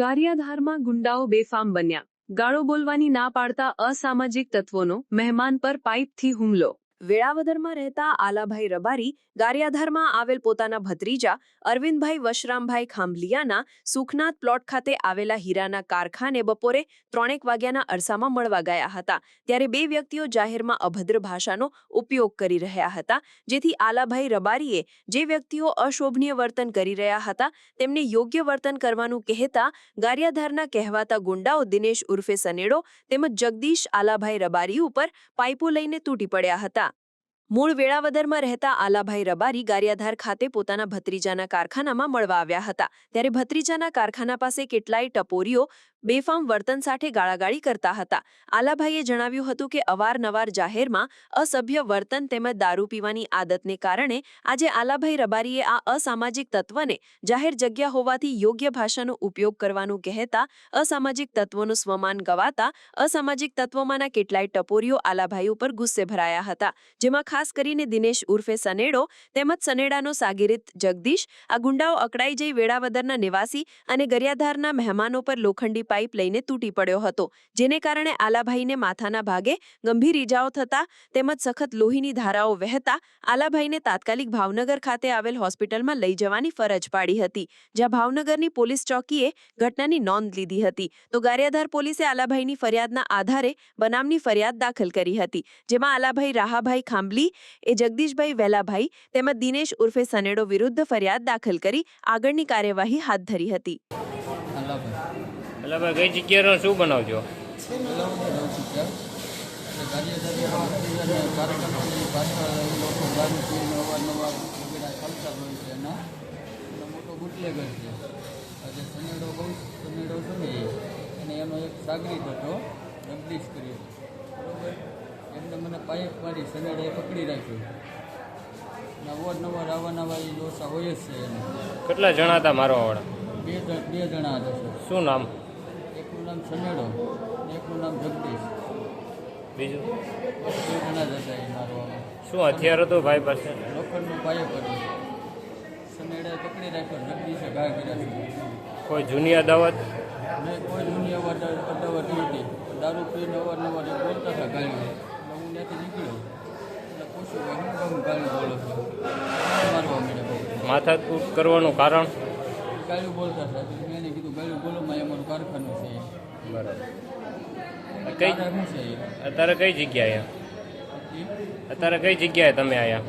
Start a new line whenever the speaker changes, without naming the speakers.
ગારિયાધારમાં ગુંડાઓ બેફામ બન્યા. ગાળો બોલવાની ના પાડતા અસામાજિક તત્વોનો મહેમાન પર પાઇપથી હુમલો. વેળાવદરમાં રહેતા આલાભાઈ રબારી ગારિયાધારમાં આવેલ પોતાના ભત્રીજા અરવિંદભાઈ વશરામભાઈ ખાંભલિયાના સુખનાથ પ્લોટ ખાતે આવેલા હીરાના કારખાને બપોરે ત્રણેક વાગ્યાના અરસામાં મળવા ગયા હતા. ત્યારે બે વ્યક્તિઓ જાહેરમાં અભદ્ર ભાષાનો ઉપયોગ કરી રહ્યા હતા. જેથી આલાભાઈ રબારીએ જે વ્યક્તિઓ અશોભનીય વર્તન કરી રહ્યા હતા, તેમને યોગ્ય વર્તન કરવાનું કહેતા ગારિયાધારના કહેવાતા ગુંડાઓ દિનેશ ઉર્ફે સનેડો તેમજ જગદીશ આલાભાઈ રબારી ઉપર પાઇપો લઈને તૂટી પડ્યા હતા. મૂળ વેળાવદરમાં રહેતા આલાભાઈ રબારી ગારિયાધાર ખાતે પોતાના ભત્રીજાના કારખાનામાં મળવા આવ્યા હતા. ત્યારે ભત્રીજાના કારખાના પાસે કેટલાય ટપોરીઓ બેફામ વર્તન સાથે ગાળાગાળી કરતા હતા. આલાભાઈએ જણાવ્યું હતું કે, અવારનવાર જાહેરમાં અસભ્ય વર્તન તેમજ દારૂ પીવાની આદતને કારણે આજે આલાભાઈ રબારીએ આ અસામાજિક તત્વને જાહેર જગ્યા હોવાથી યોગ્ય ભાષાનો ઉપયોગ કરવાનું કહેતા, અસામાજિક તત્વોનું સ્વમાન ગવાતા, અસામાજિક તત્વોમાંના કેટલાય ટપોરીઓ આલાભાઈ ઉપર ગુસ્સે ભરાયા હતા. જેમાં ખાસ કરીને દિનેશ ઉર્ફે સનેડો તેમજ સનેડાનો સાગીરિત જગદીશ, આ ગુંડાઓ અકળાઈ જઈ વેળાવદરના નિવાસી અને ગરિયાધારના મહેમાનો પર લોખંડી પાઇપ લઈને તૂટી પડ્યો હતો, જેને કારણે આલાભાઈને માથાના ભાગે ગંભીર ઈજાઓ થતા તેમજ સખત લોહીની ધારાઓ વહેતા આલાભાઈને તાત્કાલિક ભાવનગર ખાતે આવેલ હોસ્પિટલમાં લઈ જવાની ફરજ પાડી હતી, જ્યાં ભાવનગરની પોલીસ ચોકીએ ઘટનાની નોંધ લીધી હતી. તો ગારિયાધાર પોલીસે આલાભાઈની ફરિયાદના આધારે બનાવની ફરિયાદ દાખલ કરી હતી, જેમાં આલાભાઈ રાહાભાઈ ખાંભલી, એ જગદીશભાઈ વેલાભાઈ તેમજ દિનેશ ઉર્ફે સનેડો વિરુદ્ધ ફરિયાદ દાખલ કરી આગળની કાર્યવાહી હાથ ધરી હતી.
એટલે ભાઈ કઈ જગ્યાનો શું બનાવજો?
સનેડો સનેડો અને એનો એક સાગરીત હતો જગદીશ કર્યો બરોબર એમને મને પાઇપ મારી સનેડોએ પકડી રાખ્યો અવારનવાર આવા નવા એ દોષા હોય જ છે એને
કેટલા જણા હતા મારવાવાળા
બે બે જણા હતા
શું નામ?
નામ સનેડો એકનું નામ જગદીશ.
બીજું?
બે જ હતા એ મારવામાં
શું હથિયાર હતું ભાઈ પાસે?
લોખંડનું પાયો કર્યું. સનેડે પકડી રાખ્યો જગદીશે ઘા કર્યા
કોઈ જૂની અદાવત?
મેં કોઈ જૂની અવાર અદાવત નહોતી. દારૂ પીને અવારનવાર બોલતા હતા એટલે હું ત્યાંથી નીકળ્યો. એટલે પૂછ્યું કે હું કામ ગાળી બોલો છો? મારવા મળ્યા
માથાકૂટ કરવાનું કારણ?
ગાળ્યું બોલતા હતા. મેં એને કીધું ગાળ્યું બોલો મારે અમારું કારખાનું છે.
બરાબર. કઈ? અત્યારે કઈ જગ્યાએ અત્યારે કઈ જગ્યાએ તમે આવ્યા